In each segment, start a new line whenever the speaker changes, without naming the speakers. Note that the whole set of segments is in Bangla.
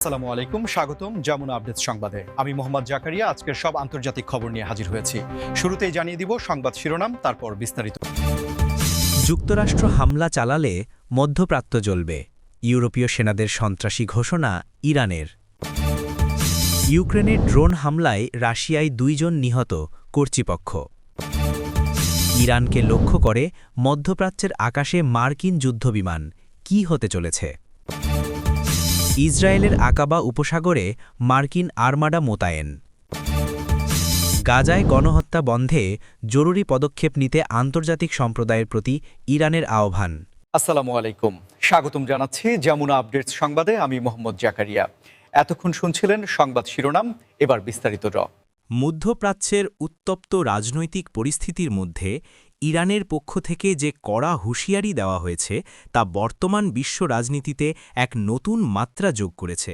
আসসালামু আলাইকুম, স্বাগতম যমুনা আপডেট সংবাদে। আমি মোহাম্মদ জাকারিয়া, আজকের সব আন্তর্জাতিক খবর নিয়ে হাজির হয়েছি। শুরুতেই জানিয়ে দিব সংবাদ শিরোনাম, তারপর বিস্তারিত।
যুক্তরাষ্ট্র হামলা চালালে মধ্যপ্রাচ্য জ্বলবে। ইউরোপীয় সেনাদের সন্ত্রাসী ঘোষণা ইরানের। ইউক্রেনের ড্রোন হামলায় রাশিয়ায় দুইজন নিহত কর্তৃপক্ষ। ইরানকে লক্ষ্য করে মধ্যপ্রাচ্যের আকাশে মার্কিন যুদ্ধবিমান। কি হতে চলেছে? ইসরায়েলের আকাবা উপসাগরে মার্কিন আর্মাডা মোতায়েন। গাজায় গণহত্যা বন্ধে জরুরি পদক্ষেপ নিতে আন্তর্জাতিক সম্প্রদায়ের প্রতি ইরানের আহ্বান।
আসসালামু আলাইকুম। স্বাগতম জানাচ্ছি যমুনা আপডেট সংবাদে আমি মোহাম্মদ জাকারিয়া। এতক্ষণ শুনছিলেন সংবাদ শিরোনাম এবার বিস্তারিত র।
মধ্যপ্রাচ্যের উত্তপ্ত রাজনৈতিক পরিস্থিতির মধ্যে ইরানের পক্ষ থেকে যে কড়া হুঁশিয়ারি দেওয়া হয়েছে, তা বর্তমান বিশ্ব রাজনীতিতে এক নতুন মাত্রা যোগ করেছে।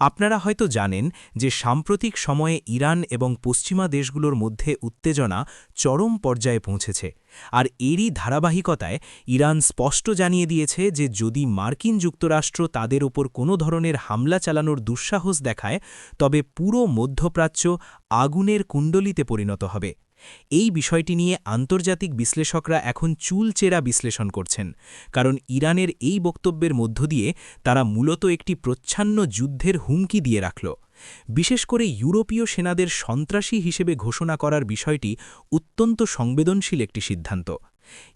আপনারা হয়তো জানেন যে সাম্প্রতিক সময়ে ইরান এবং পশ্চিমা দেশগুলোর মধ্যে উত্তেজনা চরম পর্যায়ে পৌঁছেছে। আর এরই ধারাবাহিকতায় ইরান স্পষ্ট জানিয়ে দিয়েছে যে যদি মার্কিন যুক্তরাষ্ট্র তাদের ওপর কোনো ধরনের হামলা চালানোর দুঃসাহস দেখায়, তবে পুরো মধ্যপ্রাচ্য আগুনের কুণ্ডলিতে পরিণত হবে। এই বিষয়টি নিয়ে আন্তর্জাতিক বিশ্লেষকরা এখন চুলচেরা বিশ্লেষণ করছেন, কারণ ইরানের এই বক্তব্যের মধ্য দিয়ে তারা মূলত একটি প্রচ্ছন্ন যুদ্ধের হুমকি দিয়ে রাখল। বিশেষ করে ইউরোপীয় সেনাদের সন্ত্রাসী হিসেবে ঘোষণা করার বিষয়টি অত্যন্ত সংবেদনশীল একটি সিদ্ধান্ত।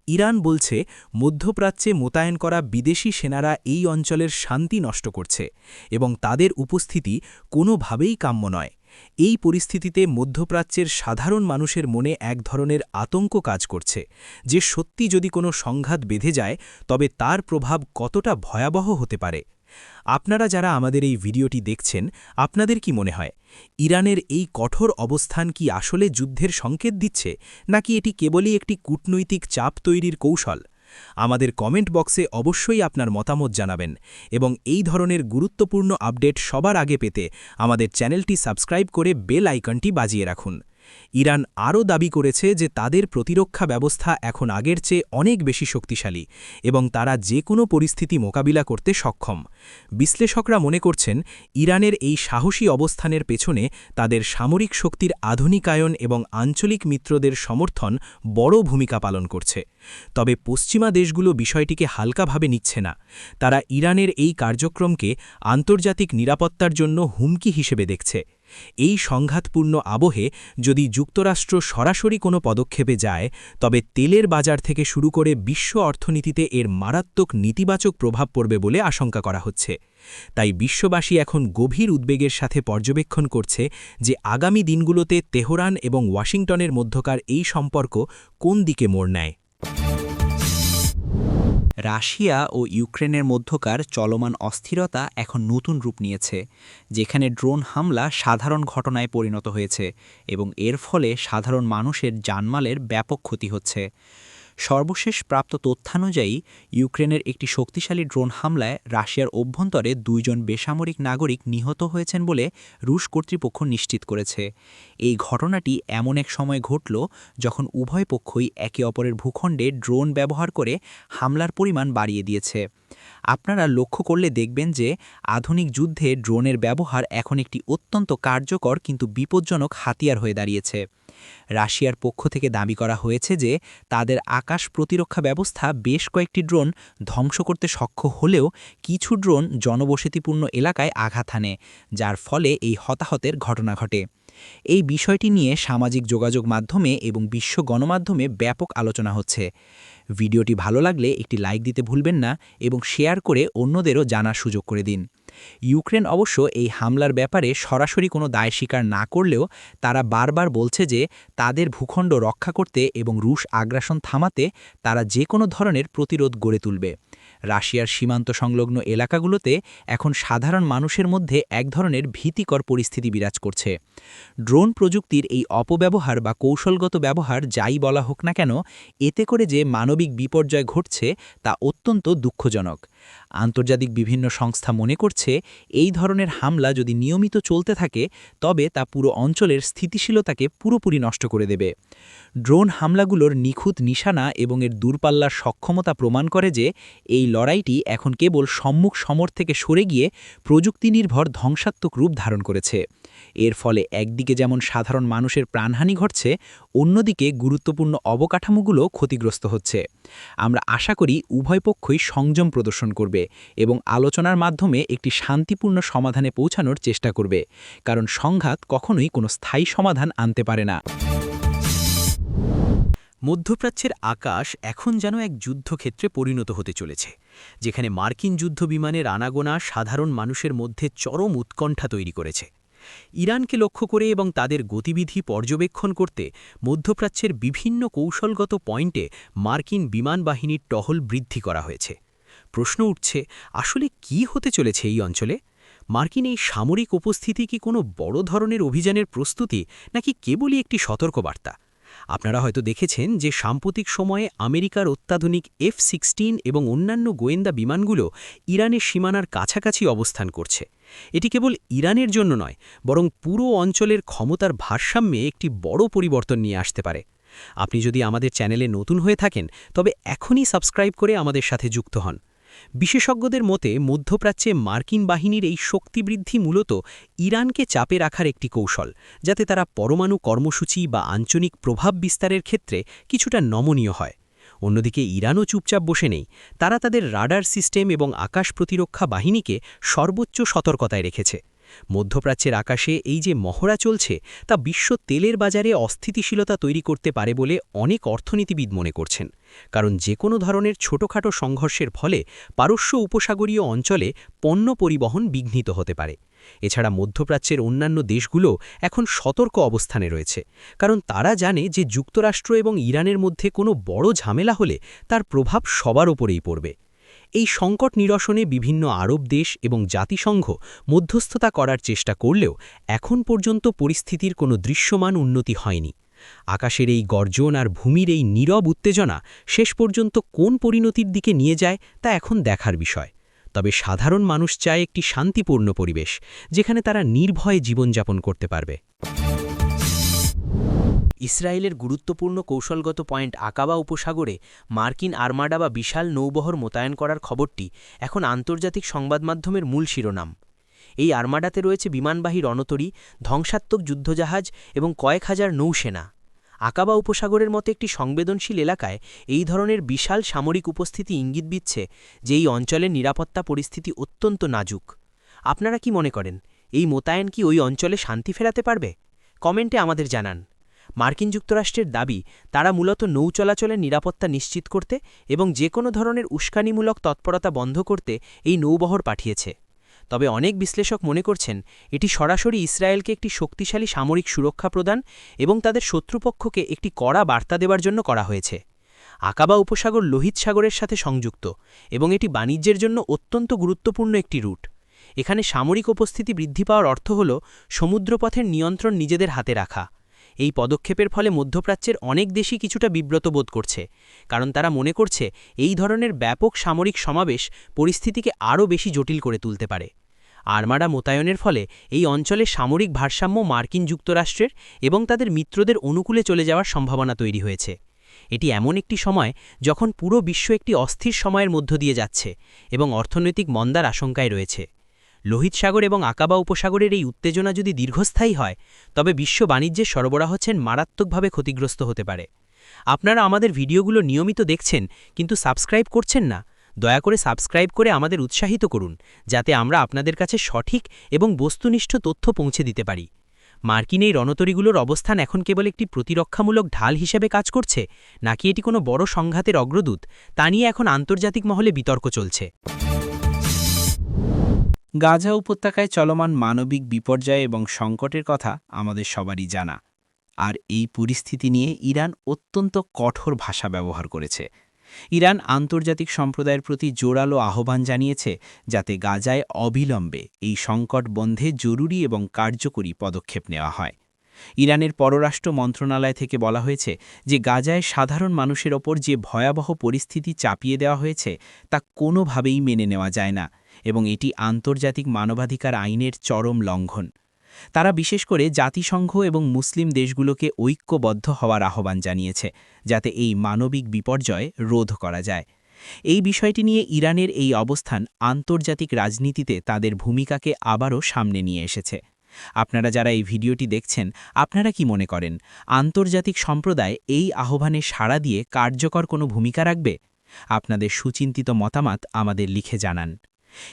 ইরান বলছে, মধ্যপ্রাচ্যে মোতায়েন করা বিদেশি সেনারা এই অঞ্চলের শান্তি নষ্ট করছে এবং তাদের উপস্থিতি কোনোভাবেই কাম্য নয়। এই পরিস্থিতিতে মধ্যপ্রাচ্যের সাধারণ মানুষের মনে এক ধরনের আতঙ্ক কাজ করছে যে সত্যি যদি কোনো সংঘাত বেঁধে যায়, তবে তার প্রভাব কতটা ভয়াবহ হতে পারে। আপনারা যারা আমাদের এই ভিডিওটি দেখছেন, আপনাদের কি মনে হয়, ইরানের এই কঠোর অবস্থান কি আসলে যুদ্ধের সংকেত দিচ্ছে, নাকি এটি কেবলই একটি কূটনৈতিক চাপ তৈরির কৌশল? আমাদের কমেন্ট বক্সে অবশ্যই আপনার মতামত জানাবেন এবং এই ধরনের গুরুত্বপূর্ণ আপডেট সবার আগে পেতে আমাদের চ্যানেলটি সাবস্ক্রাইব করে বেল আইকনটি বাজিয়ে রাখুন। ইরান আরও দাবি করেছে যে তাদের প্রতিরক্ষা ব্যবস্থা এখন আগের চেয়ে অনেক বেশি শক্তিশালী এবং তারা যে কোনো পরিস্থিতি মোকাবিলা করতে সক্ষম। বিশ্লেষকরা মনে করছেন, ইরানের এই সাহসী অবস্থানের পেছনে তাদের সামরিক শক্তির আধুনিকায়ন এবং আঞ্চলিক মিত্রদের সমর্থন বড় ভূমিকা পালন করছে। তবে পশ্চিমা দেশগুলো বিষয়টিকে হালকাভাবে নিচ্ছে না। তারা ইরানের এই কার্যক্রমকে আন্তর্জাতিক নিরাপত্তার জন্য হুমকি হিসেবে দেখছে। এই সংঘাতপূর্ণ আবহে যদি যুক্তরাষ্ট্র সরাসরি কোনো পদক্ষেপে যায়, তবে তেলের বাজার থেকে শুরু করে বিশ্ব অর্থনীতিতে এর মারাত্মক নেতিবাচক প্রভাব পড়বে বলে আশঙ্কা করা হচ্ছে। তাই বিশ্ববাসী এখন গভীর উদ্বেগের সাথে পর্যবেক্ষণ করছে যে আগামী দিনগুলোতে তেহরান এবং ওয়াশিংটনের মধ্যকার এই সম্পর্ক কোন দিকে মোড় নেয়।
রাশিয়া ও ইউক্রেনের মধ্যকার চলমান অস্থিরতা এখন নতুন রূপ নিয়েছে, যেখানে ড্রোন হামলা সাধারণ ঘটনায় পরিণত হয়েছে এবং এর ফলে সাধারণ মানুষের জানমালের ব্যাপক ক্ষতি হচ্ছে। সর্বশেষ প্রাপ্ত তথ্যানুযায়ী, ইউক্রেনের একটি শক্তিশালী ড্রোন হামলায় রাশিয়ার অভ্যন্তরে দুইজন বেসামরিক নাগরিক নিহত হয়েছেন বলে রুশ কর্তৃপক্ষ নিশ্চিত করেছে। এই ঘটনাটি এমন এক সময় ঘটল যখন উভয় পক্ষই একে অপরের ভূখণ্ডে ড্রোন ব্যবহার করে হামলার পরিমাণ বাড়িয়ে দিয়েছে। আপনারা লক্ষ্য করলে দেখবেন যে আধুনিক যুদ্ধে ড্রোনের ব্যবহার এখন একটি অত্যন্ত কার্যকর কিন্তু বিপজ্জনক হাতিয়ার হয়ে দাঁড়িয়েছে। রাশিয়ার পক্ষ থেকে দাবি করা হয়েছে যে তাদের আকাশ প্রতিরক্ষা ব্যবস্থা বেশ কয়েকটি ড্রোন ধ্বংস করতে সক্ষম হলেও কিছু ড্রোন জনবসতিপূর্ণ এলাকায় আঘাত হানে, যার ফলে এই হতাহতের ঘটনা ঘটে। এই বিষয়টি নিয়ে সামাজিক যোগাযোগ মাধ্যমে এবং বিশ্ব গণমাধ্যমে ব্যাপক আলোচনা হচ্ছে। ভিডিওটি ভালো লাগলে একটি লাইক দিতে ভুলবেন না এবং শেয়ার করে অন্যদেরও জানার সুযোগ করে দিন। ইউক্রেন অবশ্য এই হামলার ব্যাপারে সরাসরি কোনো দায় স্বীকার না করলেও তারা বারবার বলছে যে তাদের ভূখণ্ড রক্ষা করতে এবং রুশ আগ্রাসন থামাতে তারা যে কোনো ধরনের প্রতিরোধ গড়ে তুলবে। রাশিয়ার সীমান্ত সংলগ্ন এলাকাগুলোতে এখন সাধারণ মানুষের মধ্যে এক ধরনের ভীতিকর পরিস্থিতি বিরাজ করছে। ড্রোন প্রযুক্তির এই অপব্যবহার বা কৌশলগত ব্যবহার যাই বলা হোক না কেন, এতে করে যে মানবিক বিপর্যয় ঘটছে তা অত্যন্ত দুঃখজনক।
আন্তর্জাতিক বিভিন্ন সংস্থা মনে করছে এই ধরনের হামলা যদি নিয়মিত চলতে থাকে, তবে তা পুরো অঞ্চলের স্থিতিশীলতাকে পুরোপুরি নষ্ট করে দেবে। ড্রোন হামলাগুলোর নিখুঁত নিশানা এবং এর দূরপাল্লার সক্ষমতা প্রমাণ করে যে এই লড়াইটি এখন কেবল সম্মুখ সমর থেকে সরে গিয়ে প্রযুক্তি নির্ভর ধ্বংসাত্মক রূপ ধারণ করেছে। এর ফলে একদিকে যেমন সাধারণ মানুষের প্রাণহানি ঘটছে, অন্যদিকে গুরুত্বপূর্ণ অবকাঠামোগুলো ক্ষতিগ্রস্ত হচ্ছে। আমরা আশা করি উভয় পক্ষই সংযম প্রদর্শন করবে এবং আলোচনার মাধ্যমে একটি শান্তিপূর্ণ সমাধানে পৌঁছানোর চেষ্টা করবে, কারণ সংঘাত কখনোই কোনো স্থায়ী সমাধান আনতে পারে না।
মধ্যপ্রাচ্যের আকাশ এখন যেন এক যুদ্ধক্ষেত্রে পরিণত হতে চলেছে, যেখানে মার্কিন যুদ্ধবিমানের আনাগোনা সাধারণ মানুষের মধ্যে চরম উৎকণ্ঠা তৈরি করেছে। ইরানকে লক্ষ্য করে এবং তাদের গতিবিধি পর্যবেক্ষণ করতে মধ্যপ্রাচ্যের বিভিন্ন কৌশলগত পয়েন্টে মার্কিন বিমান বাহিনীর টহল বৃদ্ধি করা হয়েছে। প্রশ্ন উঠছে, আসলে কি হতে চলেছে এই অঞ্চলে? মার্কিন এই সামরিক উপস্থিতি কি কোনো বড় ধরনের অভিযানের প্রস্তুতি, নাকি কেবলই একটি সতর্কবার্তা? আপনারা হয়তো দেখেছেন যে সাম্প্রতিক সময়ে আমেরিকার অত্যাধুনিক এফ সিক্সটিন এবং অন্যান্য গোয়েন্দা বিমানগুলো ইরানের সীমানার কাছাকাছি অবস্থান করছে। এটি কেবল ইরানের জন্য নয়, বরং পুরো অঞ্চলের ক্ষমতার ভারসাম্যে একটি বড় পরিবর্তন নিয়ে আসতে পারে। আপনি যদি আমাদের চ্যানেলে নতুন হয়ে থাকেন, তবে এখনই সাবস্ক্রাইব করে আমাদের সাথে যুক্ত হন। বিশেষজ্ঞদের মতে, মধ্যপ্রাচ্যে মার্কিন বাহিনীর এই শক্তিবৃদ্ধি মূলত ইরানকে চাপে রাখার একটি কৌশল, যাতে তারা পরমাণু কর্মসূচি বা আঞ্চলিক প্রভাব বিস্তারের ক্ষেত্রে কিছুটা নমনীয় হয়। অন্যদিকে ইরানও চুপচাপ বসে নেই। তারা তাদের রাডার সিস্টেম এবং আকাশ প্রতিরক্ষা বাহিনীকে সর্বোচ্চ সতর্কতায় রেখেছে। মধ্যপ্রাচ্যের আকাশে এই যে মহড়া চলছে, তা বিশ্ব তেলের বাজারে অস্থিতিশীলতা তৈরি করতে পারে বলে অনেক অর্থনীতিবিদ মনে করছেন। কারণ যে কোনো ধরনের ছোটখাটো সংঘর্ষের ফলে পারস্য উপসাগরীয় অঞ্চলে পণ্য পরিবহন বিঘ্নিত হতে পারে। এছাড়া মধ্যপ্রাচ্যের অন্যান্য দেশগুলো এখন সতর্ক অবস্থানে রয়েছে। কারণ তারা জানে যে যুক্তরাষ্ট্র এবং ইরানের মধ্যে কোনো বড় ঝামেলা হলে তার প্রভাব সবার ওপরেই পড়বে। এই সংকট নিরসনে বিভিন্ন আরব দেশ এবং জাতিসংঘ মধ্যস্থতা করার চেষ্টা করলেও এখন পর্যন্ত পরিস্থিতির কোনো দৃশ্যমান উন্নতি হয়নি। আকাশের এই গর্জন আর ভূমির এই নীরব উত্তেজনা শেষ পর্যন্ত কোন পরিণতির দিকে নিয়ে যায় তা এখন দেখার বিষয়। তবে সাধারণ মানুষ চায় একটি শান্তিপূর্ণ পরিবেশ, যেখানে তারা নির্ভয়ে জীবনযাপন করতে পারবে। ইসরায়েলের গুরুত্বপূর্ণ কৌশলগত পয়েন্ট আকাবা উপসাগরে মার্কিন আর্মাডা বা বিশাল নৌবহর মোতায়েন করার খবরটি এখন আন্তর্জাতিক সংবাদমাধ্যমের মূল শিরোনাম। এই আর্মাডাতে রয়েছে বিমানবাহী রণতরী, ধ্বংসাত্মক যুদ্ধজাহাজ এবং কয়েক হাজার নৌসেনা। আকাবা উপসাগরের মতো একটি সংবেদনশীল এলাকায় এই ধরনের বিশাল সামরিক উপস্থিতি ইঙ্গিত দিচ্ছে যে এই অঞ্চলের নিরাপত্তা পরিস্থিতি অত্যন্ত নাজুক। আপনারা কি মনে করেন, এই মোতায়েন কি ওই অঞ্চলে শান্তি ফেরাতে পারবে? কমেন্টে আমাদের জানান। মার্কিন যুক্তরাষ্ট্রের দাবি, তারা মূলত নৌ চলাচলের নিরাপত্তা নিশ্চিত করতে এবং যে কোনো ধরনের উস্কানিমূলক তৎপরতা বন্ধ করতে এই নৌবহর পাঠিয়েছে। তবে অনেক বিশ্লেষক মনে করছেন, এটি সরাসরি ইসরায়েলকে একটি শক্তিশালী সামরিক সুরক্ষা প্রদান এবং তাদের শত্রুপক্ষকে একটি কড়া বার্তা দেবার জন্য করা হয়েছে। আকাবা উপসাগর লোহিত সাগরের সাথে সংযুক্ত এবং এটি বাণিজ্যের জন্য অত্যন্ত গুরুত্বপূর্ণ একটি রুট। এখানে সামরিক উপস্থিতি বৃদ্ধি পাওয়ার অর্থ হল, সমুদ্রপথের নিয়ন্ত্রণ নিজেদের হাতে রাখা। এই পদক্ষেপের ফলে মধ্যপ্রাচ্যের অনেক দেশই কিছুটা বিব্রত বোধ করছে, কারণ তারা মনে করছে এই ধরনের ব্যাপক সামরিক সমাবেশ পরিস্থিতিকে আরও বেশি জটিল করে তুলতে পারে। আর্মাডা মোতায়নের ফলে এই অঞ্চলে সামরিক ভারসাম্য মার্কিন যুক্তরাষ্ট্রের এবং তাদের মিত্রদের অনুকূলে চলে যাওয়ার সম্ভাবনা তৈরি হয়েছে। এটি এমন একটি সময় যখন পুরো বিশ্ব একটি অস্থির সময়ের মধ্য দিয়ে যাচ্ছে এবং অর্থনৈতিক মন্দার আশঙ্কায় রয়েছে। লোহিত সাগর এবং আকাবা উপসাগরের এই উত্তেজনা যদি দীর্ঘস্থায়ী হয়, তবে বিশ্ব বাণিজ্যের সরবরাহ হচ্ছেন মারাত্মকভাবে ক্ষতিগ্রস্ত হতে পারে। আপনারা আমাদের ভিডিওগুলো নিয়মিত দেখছেন, কিন্তু সাবস্ক্রাইব করছেন না। দয়া করে সাবস্ক্রাইব করে আমাদের উৎসাহিত করুন, যাতে আমরা আপনাদের কাছে সঠিক এবং বস্তুনিষ্ঠ তথ্য পৌঁছে দিতে পারি। মার্কিন এই রণতরীগুলোর অবস্থান এখন কেবল একটি প্রতিরক্ষামূলক ঢাল হিসেবে কাজ করছে, নাকি এটি কোনো বড় সংঘাতের অগ্রদূত, তা নিয়ে এখন আন্তর্জাতিক মহলে বিতর্ক চলছে।
গাজা উপত্যকায় চলমান মানবিক বিপর্যয় এবং সংকটের কথা আমাদের সবারই জানা। আর এই পরিস্থিতি নিয়ে ইরান অত্যন্ত কঠোর ভাষা ব্যবহার করেছে। ইরান আন্তর্জাতিক সম্প্রদায়ের প্রতি জোরালো আহ্বান জানিয়েছে যাতে গাজায় অবিলম্বে এই সংকট বন্ধে জরুরি এবং কার্যকরী পদক্ষেপ নেওয়া হয়। ইরানের পররাষ্ট্র মন্ত্রণালয় থেকে বলা হয়েছে যে গাজায় সাধারণ মানুষের ওপর যে ভয়াবহ পরিস্থিতি চাপিয়ে দেওয়া হয়েছে তা কোনোভাবেই মেনে নেওয়া যায় না। এবং এটি আন্তর্জাতিক মানবাধিকার আইনের চরম লঙ্ঘন। তারা বিশেষ করে জাতিসংঘ এবং মুসলিম দেশগুলোকে ঐক্যবদ্ধ হওয়ার আহ্বান জানিয়েছে, যাতে এই মানবিক বিপর্যয় রোধ করা যায়। এই বিষয়টি নিয়ে ইরানের এই অবস্থান আন্তর্জাতিক রাজনীতিতে তাদের ভূমিকাকে আবারও সামনে নিয়ে এসেছে। আপনারা যারা এই ভিডিওটি দেখছেন, আপনারা কি মনে করেন, আন্তর্জাতিক সম্প্রদায় এই আহ্বানে সাড়া দিয়ে কার্যকর কোনো ভূমিকা রাখবে? আপনাদের সুচিন্তিত মতামত আমাদের লিখে জানান।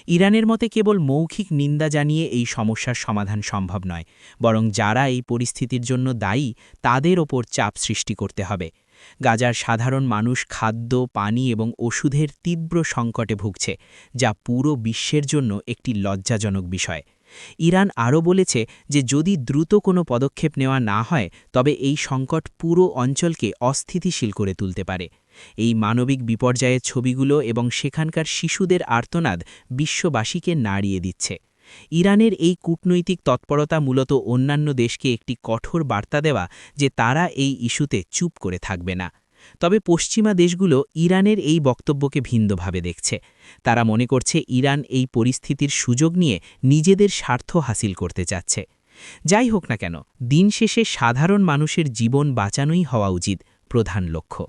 ইরানের মতে কেবল মৌখিক নিন্দা জানিয়ে এই সমস্যার সমাধান সম্ভব নয়, বরং যারা এই পরিস্থিতির জন্য দায়ী, তাদের ওপর চাপ সৃষ্টি করতে হবে। গাজার সাধারণ মানুষ খাদ্য, পানি এবং ওষুধের তীব্র সংকটে ভুগছে, যা পুরো বিশ্বের জন্য একটি লজ্জাজনক বিষয়। ইরান আরও বলেছে যে যদি দ্রুত কোনো পদক্ষেপ নেওয়া না হয়, তবে এই সংকট পুরো অঞ্চলকে অস্থিতিশীল করে তুলতে পারে। এই মানবিক বিপর্যয়ের ছবিগুলো এবং সেখানকার শিশুদের আর্তনাদ বিশ্ববাসীকে নাড়িয়ে দিচ্ছে। ইরানের এই কূটনৈতিক তৎপরতা মূলত অন্যান্য দেশকে একটি কঠোর বার্তা দেওয়া যে তারা এই ইস্যুতে চুপ করে থাকবে না। তবে পশ্চিমা দেশগুলো ইরানের এই বক্তব্যকে ভিন্নভাবে দেখছে। তারা মনে করছে ইরান এই পরিস্থিতির সুযোগ নিয়ে নিজেদের স্বার্থ হাসিল করতে চাচ্ছে। যাই হোক না কেন, দিন শেষে সাধারণ মানুষের জীবন বাঁচানোই হওয়া উচিত প্রধান লক্ষ্য।